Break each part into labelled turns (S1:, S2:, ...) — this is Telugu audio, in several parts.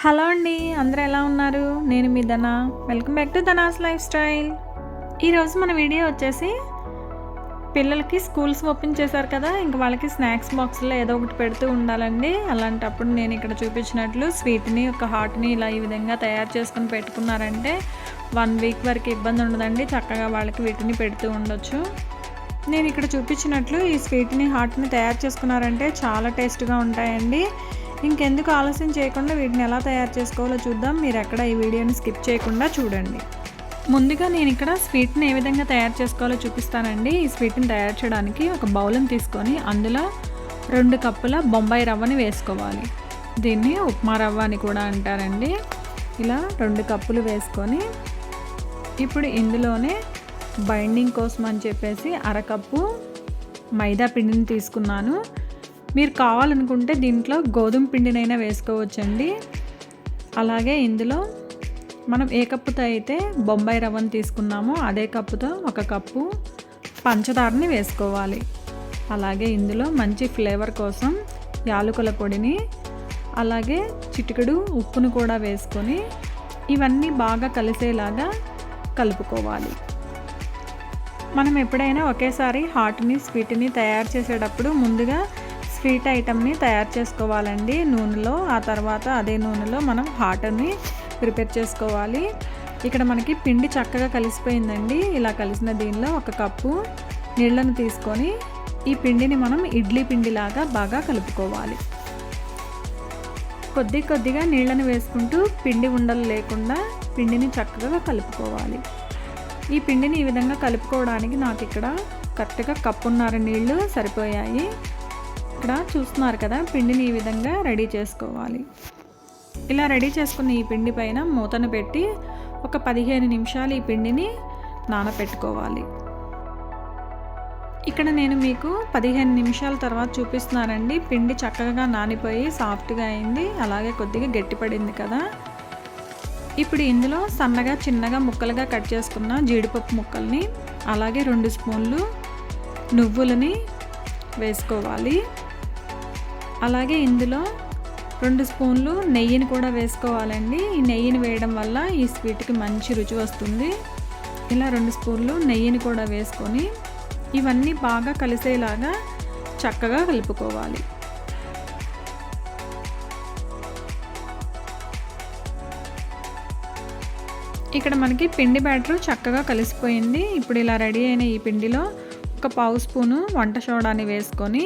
S1: హలో అండి అందరూ ఎలా ఉన్నారు? నేను మీ Dhana. Welcome back to Dhana's lifestyle ఈరోజు మన వీడియో వచ్చేసి పిల్లలకి స్కూల్స్ ఓపెన్ చేశారు కదా ఇంక వాళ్ళకి స్నాక్స్ బాక్స్లో ఏదో ఒకటి పెడుతూ ఉండాలండి. అలాంటప్పుడు నేను ఇక్కడ చూపించినట్లు స్వీట్ని ఒక హాట్ని ఇలా ఈ విధంగా తయారు చేసుకుని పెట్టుకున్నారంటే వన్ వీక్ వరకు ఇబ్బంది ఉండదండి. చక్కగా వాళ్ళకి వీటిని పెడుతూ ఉండొచ్చు. నేను ఇక్కడ చూపించినట్లు ఈ స్వీట్ని హాట్ని తయారు చేసుకున్నారంటే చాలా టేస్ట్గా ఉంటాయండి. ఇంకెందుకు ఆలస్యం చేయకుండా వీటిని ఎలా తయారు చేసుకోవాలో చూద్దాం. మీరు ఎక్కడ ఈ వీడియోని స్కిప్ చేయకుండా చూడండి. ముందుగా నేను ఇక్కడ స్వీట్ని ఏ విధంగా తయారు చేసుకోవాలో చూపిస్తానండి. ఈ స్వీట్ని తయారు చేయడానికి ఒక బౌల్ని తీసుకొని అందులో రెండు కప్పుల బొంబాయి రవ్వని వేసుకోవాలి. దీన్ని ఉప్మా రవ్వ అని కూడా అంటారండి. ఇలా రెండు కప్పులు వేసుకొని ఇప్పుడు ఇందులోనే బైండింగ్ కోసం అని చెప్పేసి అరకప్పు మైదా పిండిని తీసుకున్నాను. మీరు కావాలనుకుంటే దీంట్లో గోధుమ పిండినైనా వేసుకోవచ్చండి. అలాగే ఇందులో మనం ఏ కప్పుతో అయితే బొంబాయి రవ్వను తీసుకున్నామో అదే కప్పుతో ఒక కప్పు పంచదారని వేసుకోవాలి. అలాగే ఇందులో మంచి ఫ్లేవర్ కోసం యాలకుల పొడిని అలాగే చిటికెడు ఉప్పును కూడా వేసుకొని ఇవన్నీ బాగా కలిసేలాగా కలుపుకోవాలి. మనం ఎప్పుడైనా ఒకేసారి హాట్ని స్వీట్ని తయారు చేసేటప్పుడు ముందుగా స్వీట్ ఐటమ్ని తయారు చేసుకోవాలండి నూనెలో. ఆ తర్వాత అదే నూనెలో మనం హాట్ని ప్రిపేర్ చేసుకోవాలి. ఇక్కడ మనకి పిండి చక్కగా కలిసిపోయిందండి. ఇలా కలిసిన దీనిలో ఒక కప్పు నీళ్ళను తీసుకొని ఈ పిండిని మనం ఇడ్లీ పిండిలాగా బాగా కలుపుకోవాలి. కొద్ది కొద్దిగా నీళ్ళను వేసుకుంటూ పిండి ఉండలు లేకుండా పిండిని చక్కగా కలుపుకోవాలి. ఈ పిండిని ఈ విధంగా కలుపుకోవడానికి నాకు ఇక్కడ కరెక్ట్గా కప్పున్నర నీళ్ళు సరిపోయాయి. ఇక్కడ చూస్తున్నారు కదా పిండిని ఈ విధంగా రెడీ చేసుకోవాలి. ఇలా రెడీ చేసుకున్న ఈ పిండి పైన మూతను పెట్టి ఒక పదిహేను నిమిషాలు ఈ పిండిని నానపెట్టుకోవాలి. ఇక్కడ నేను మీకు పదిహేను నిమిషాల తర్వాత చూపిస్తున్నానండి. పిండి చక్కగా నానిపోయి సాఫ్ట్గా అయింది అలాగే కొద్దిగా గట్టిపడింది కదా. ఇప్పుడు ఇందులో సన్నగా చిన్నగా ముక్కలుగా కట్ చేసుకున్న జీడిపప్పు ముక్కల్ని అలాగే రెండు స్పూన్లు నువ్వులని వేసుకోవాలి. అలాగే ఇందులో రెండు స్పూన్లు నెయ్యిని కూడా వేసుకోవాలండి. ఈ నెయ్యిని వేయడం వల్ల ఈ స్వీట్కి మంచి రుచి వస్తుంది. ఇలా రెండు స్పూన్లు నెయ్యిని కూడా వేసుకొని ఇవన్నీ బాగా కలిసేలాగా చక్కగా కలుపుకోవాలి. ఇక్కడ మనకి పిండి బ్యాటర్ చక్కగా కలిసిపోయింది. ఇప్పుడు ఇలా రెడీ అయిన ఈ పిండిలో ఒక పావు స్పూను వంట సోడాని వేసుకొని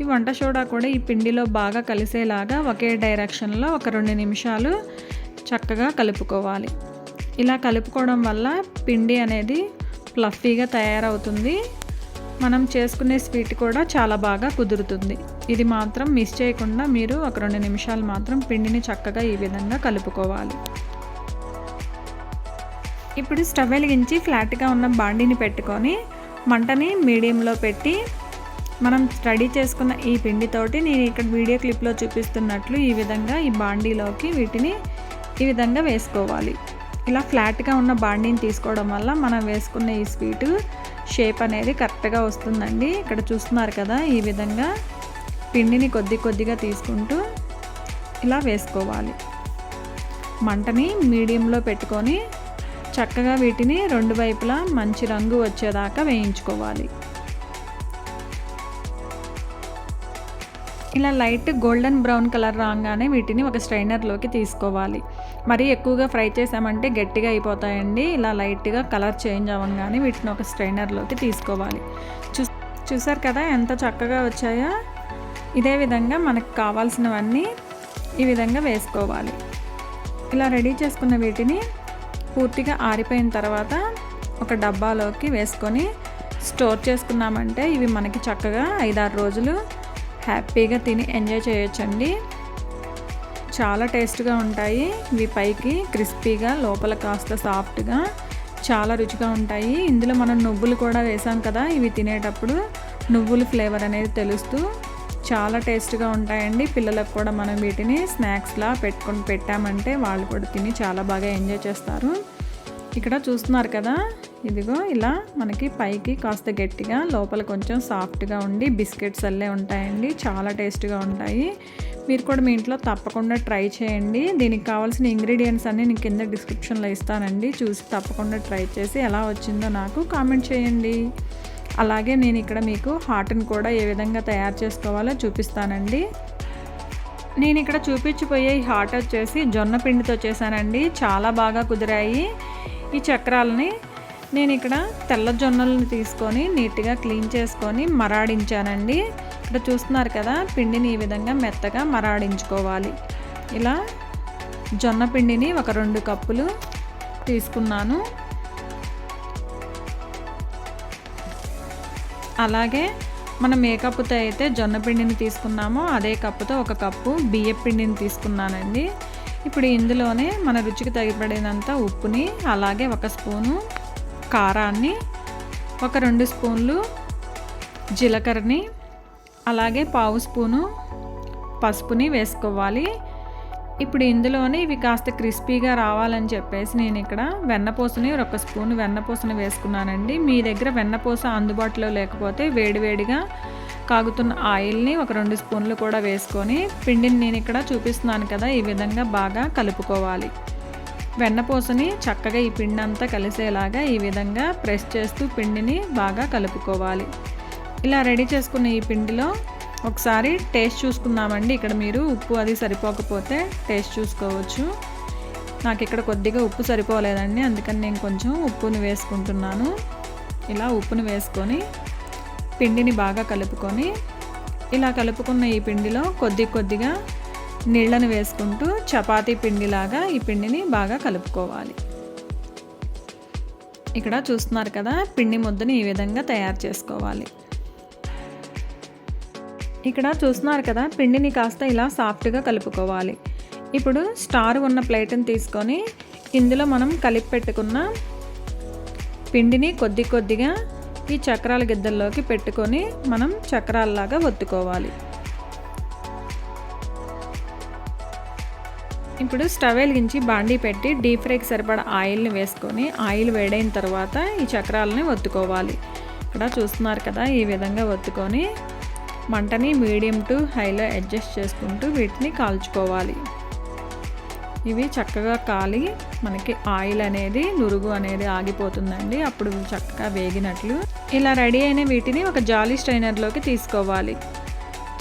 S1: ఈ వంట సోడా కూడా ఈ పిండిలో బాగా కలిసేలాగా ఒకే డైరెక్షన్లో ఒక రెండు నిమిషాలు చక్కగా కలుపుకోవాలి. ఇలా కలుపుకోవడం వల్ల పిండి అనేది ఫ్లఫీగా తయారవుతుంది. మనం చేసుకునే స్వీట్ కూడా చాలా బాగా కుదురుతుంది. ఇది మాత్రం మిస్ చేయకుండా మీరు ఒక రెండు నిమిషాలు మాత్రం పిండిని చక్కగా ఈ విధంగా కలుపుకోవాలి. ఇప్పుడు స్టవ్ వెలిగించి ఫ్లాట్గా ఉన్న బాండిని పెట్టుకొని మంటని మీడియంలో పెట్టి మనం స్టడీ చేసుకున్న ఈ పిండితోటి నేను ఇక్కడ వీడియో క్లిప్లో చూపిస్తున్నట్లు ఈ విధంగా ఈ బాండీలోకి వీటిని ఈ విధంగా వేసుకోవాలి. ఇలా ఫ్లాట్గా ఉన్న బాండీని తీసుకోవడం వల్ల మనం వేసుకున్న ఈ స్వీట్ షేప్ అనేది కరెక్ట్గా వస్తుందండి. ఇక్కడ చూస్తున్నారు కదా ఈ విధంగా పిండిని కొద్ది కొద్దిగా తీసుకుంటూ ఇలా వేసుకోవాలి. మంటని మీడియంలో పెట్టుకొని చక్కగా వీటిని రెండు వైపులా మంచి రంగు వచ్చేదాకా వేయించుకోవాలి. ఇలా లైట్ గోల్డెన్ బ్రౌన్ కలర్ రాగానే వీటిని ఒక స్ట్రైనర్లోకి తీసుకోవాలి. మరీ ఎక్కువగా ఫ్రై చేసామంటే గట్టిగా అయిపోతాయండి. ఇలా లైట్గా కలర్ చేంజ్ అవ్వగానే వీటిని ఒక స్ట్రైనర్లోకి తీసుకోవాలి. చూ చూసారు కదా ఎంత చక్కగా వచ్చాయో? ఇదే విధంగా మనకు కావాల్సినవన్నీ ఈ విధంగా వేసుకోవాలి. ఇలా రెడీ చేసుకున్న వీటిని పూర్తిగా ఆరిపోయిన తర్వాత ఒక డబ్బాలోకి వేసుకొని స్టోర్ చేసుకున్నామంటే ఇవి మనకి చక్కగా ఐదారు రోజులు హ్యాపీగా తిని ఎంజాయ్ చేయొచ్చండి. చాలా టేస్ట్గా ఉంటాయి. ఇవి పైకి క్రిస్పీగా లోపల కాస్త సాఫ్ట్గా చాలా రుచిగా ఉంటాయి. ఇందులో మనం నువ్వులు కూడా వేసాం కదా ఇవి తినేటప్పుడు నువ్వుల ఫ్లేవర్ అనేది తెలుస్తూ చాలా టేస్ట్గా ఉంటాయండి. పిల్లలకు కూడా మనం వీటిని స్నాక్స్లా పెట్టుకొని పెట్టామంటే వాళ్ళు కూడా తిని చాలా బాగా ఎంజాయ్ చేస్తారు. ఇక్కడ చూస్తున్నారు కదా ఇదిగో ఇలా మనకి పైకి కాస్త గట్టిగా లోపల కొంచెం సాఫ్ట్గా ఉండి బిస్కెట్స్ అల్లే ఉంటాయండి. చాలా టేస్ట్గా ఉంటాయి. మీరు కూడా మీ ఇంట్లో తప్పకుండా ట్రై చేయండి. దీనికి కావాల్సిన ఇంగ్రీడియంట్స్ అన్నీ నేను కింద డిస్క్రిప్షన్లో ఇస్తానండి. చూసి తప్పకుండా ట్రై చేసి ఎలా వచ్చిందో నాకు కామెంట్ చేయండి. అలాగే నేను ఇక్కడ మీకు హాట్ని కూడా ఏ విధంగా తయారు చేసుకోవాలో చూపిస్తానండి. నేను ఇక్కడ చూపించిపోయే ఈ హాట్ వచ్చేసి జొన్న పిండితో చేశానండి. చాలా బాగా కుదిరాయి. ఈ చక్రాలని నేను ఇక్కడ తెల్ల జొన్నలను తీసుకొని నీట్గా క్లీన్ చేసుకొని మరాడించానండి. ఇక్కడ చూస్తున్నారు కదా పిండిని ఈ విధంగా మెత్తగా మరాడించుకోవాలి. ఇలా జొన్న పిండిని ఒక రెండు కప్పులు తీసుకున్నాను. అలాగే మనం ఏ కప్పుతో అయితే జొన్న పిండిని తీసుకున్నామో అదే కప్పుతో ఒక కప్పు బియ్య పిండిని తీసుకున్నానండి. ఇప్పుడు ఇందులోనే మన రుచికి తగిపడినంత ఉప్పుని అలాగే ఒక స్పూను కారాన్ని ఒక రెండు స్పూన్లు జీలకర్రని అలాగే పావు స్పూను పసుపుని వేసుకోవాలి. ఇప్పుడు ఇందులోనే ఇవి కాస్త క్రిస్పీగా రావాలని చెప్పేసి నేను ఇక్కడ వెన్నపూసని ఒక స్పూన్ వెన్నపూసని వేసుకున్నానండి. మీ దగ్గర వెన్నపూస అందుబాటులో లేకపోతే వేడివేడిగా కాగుతున్న ఆయిల్ని ఒక రెండు స్పూన్లు కూడా వేసుకొని పిండిని నేను ఇక్కడ చూపిస్తున్నాను కదా ఈ విధంగా బాగా కలుపుకోవాలి. వెన్నపూసని చక్కగా ఈ పిండి అంతా కలిసేలాగా ఈ విధంగా ప్రెస్ చేస్తూ పిండిని బాగా కలుపుకోవాలి. ఇలా రెడీ చేసుకున్న ఈ పిండిలో ఒకసారి టేస్ట్ చూసుకుందామండి. ఇక్కడ మీరు ఉప్పు అది సరిపోకపోతే టేస్ట్ చూసుకోవచ్చు. నాకు ఇక్కడ కొద్దిగా ఉప్పు సరిపోలేదండి. అందుకని నేను కొంచెం ఉప్పుని వేసుకుంటున్నాను. ఇలా ఉప్పుని వేసుకొని పిండిని బాగా కలుపుకొని ఇలా కలుపుకున్న ఈ పిండిలో కొద్ది కొద్దిగా నీళ్ళను వేసుకుంటూ చపాతీ పిండిలాగా ఈ పిండిని బాగా కలుపుకోవాలి. ఇక్కడ చూస్తున్నారు కదా పిండి ముద్దని ఈ విధంగా తయారు చేసుకోవాలి. ఇక్కడ చూస్తున్నారు కదా పిండిని కాస్త ఇలా సాఫ్ట్గా కలుపుకోవాలి. ఇప్పుడు స్టార్ ఉన్న ప్లేట్ని తీసుకొని ఇందులో మనం కలిపి పెట్టుకున్న పిండిని కొద్ది కొద్దిగా ఈ చక్రాల గిద్దల్లోకి పెట్టుకొని మనం చక్రాలలాగా ఒత్తుకోవాలి. ఇప్పుడు స్టవ్ వెలిగించి బాండీ పెట్టి డీప్ ఫ్రైకి సరిపడా ఆయిల్ని వేసుకొని ఆయిల్ వేడైన తర్వాత ఈ చక్రాలని ఒత్తుకోవాలి. ఇక్కడ చూస్తున్నారు కదా ఈ విధంగా ఒత్తుకొని మంటని మీడియం టు హైలో అడ్జస్ట్ చేసుకుంటూ వీటిని కాల్చుకోవాలి. ఇవి చక్కగా కాలి మనకి ఆయిల్ అనేది నురుగు అనేది ఆగిపోతుందండి. అప్పుడు చక్కగా వేగినట్లు. ఇలా రెడీ అయిన వీటిని ఒక జాలీ స్ట్రైనర్లోకి తీసుకోవాలి.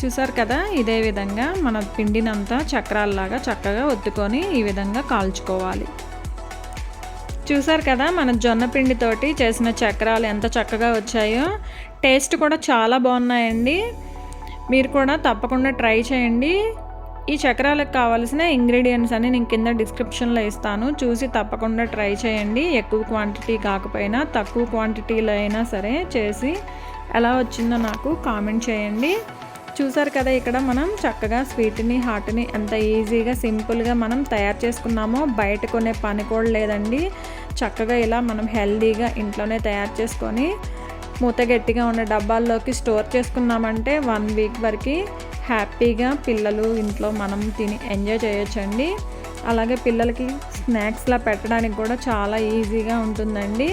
S1: చూసారు కదా? ఇదే విధంగా మన పిండినంతా చక్రాల్లాగా చక్కగా ఒత్తుకొని ఈ విధంగా కాల్చుకోవాలి. చూసారు కదా? మన జొన్న పిండితోటి చేసిన చక్రాలు ఎంత చక్కగా వచ్చాయో. టేస్ట్ కూడా చాలా బాగున్నాయండి. మీరు కూడా తప్పకుండా ట్రై చేయండి. ఈ చక్రాలకు కావాల్సిన ఇంగ్రీడియంట్స్ అన్ని నేను కింద డిస్క్రిప్షన్లో ఇస్తాను. చూసి తప్పకుండా ట్రై చేయండి. ఎక్కువ క్వాంటిటీ కాకపోయినా తక్కువ క్వాంటిటీలో అయినా సరే చేసి ఎలా వచ్చిందో నాకు కామెంట్ చేయండి. చూసారు కదా ఇక్కడ మనం చక్కగా స్వీట్ని హాట్ని ఎంత ఈజీగా సింపుల్గా మనం తయారు చేసుకున్నామో బయట కొనే పని కూడా లేదండి. చక్కగా ఇలా మనం హెల్దీగా ఇంట్లోనే తయారు చేసుకొని మూత గట్టిగా ఉన్న డబ్బాల్లోకి స్టోర్ చేసుకున్నామంటే వన్ వీక్ వరకు హ్యాపీగా పిల్లలు ఇంట్లో మనం తిని ఎంజాయ్ చేయొచ్చండి. అలాగే పిల్లలకి స్నాక్స్లా పెట్టడానికి కూడా చాలా ఈజీగా ఉంటుందండి.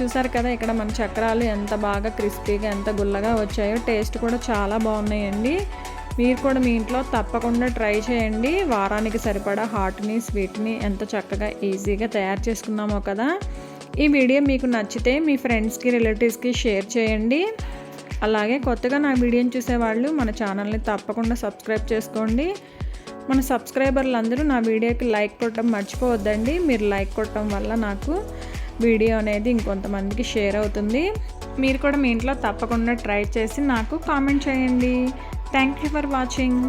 S1: చూసారు కదా ఇక్కడ మన చక్రాలు ఎంత బాగా క్రిస్పీగా ఎంత గుల్లగా వచ్చాయో. టేస్ట్ కూడా చాలా బాగున్నాయండి. మీరు కూడా మీ ఇంట్లో తప్పకుండా ట్రై చేయండి. వారానికి సరిపడా హాట్ని స్వీట్ని ఎంత చక్కగా ఈజీగా తయారు చేసుకున్నామో కదా. ఈ వీడియో మీకు నచ్చితే మీ ఫ్రెండ్స్కి రిలేటివ్స్కి షేర్ చేయండి. అలాగే కొత్తగా నా వీడియోని చూసేవాళ్ళు మన ఛానల్ని తప్పకుండా సబ్స్క్రైబ్ చేసుకోండి. మన సబ్స్క్రైబర్లు అందరూ నా వీడియోకి లైక్ కొట్టడం మర్చిపోవద్దండి. మీరు లైక్ కొట్టడం వల్ల నాకు వీడియో అనేది ఇంకొంతమందికి షేర్ అవుతుంది. మీరు కూడా మీ ఇంట్లో తప్పకుండా ట్రై చేసి నాకు కామెంట్ చేయండి. Thank you for watching.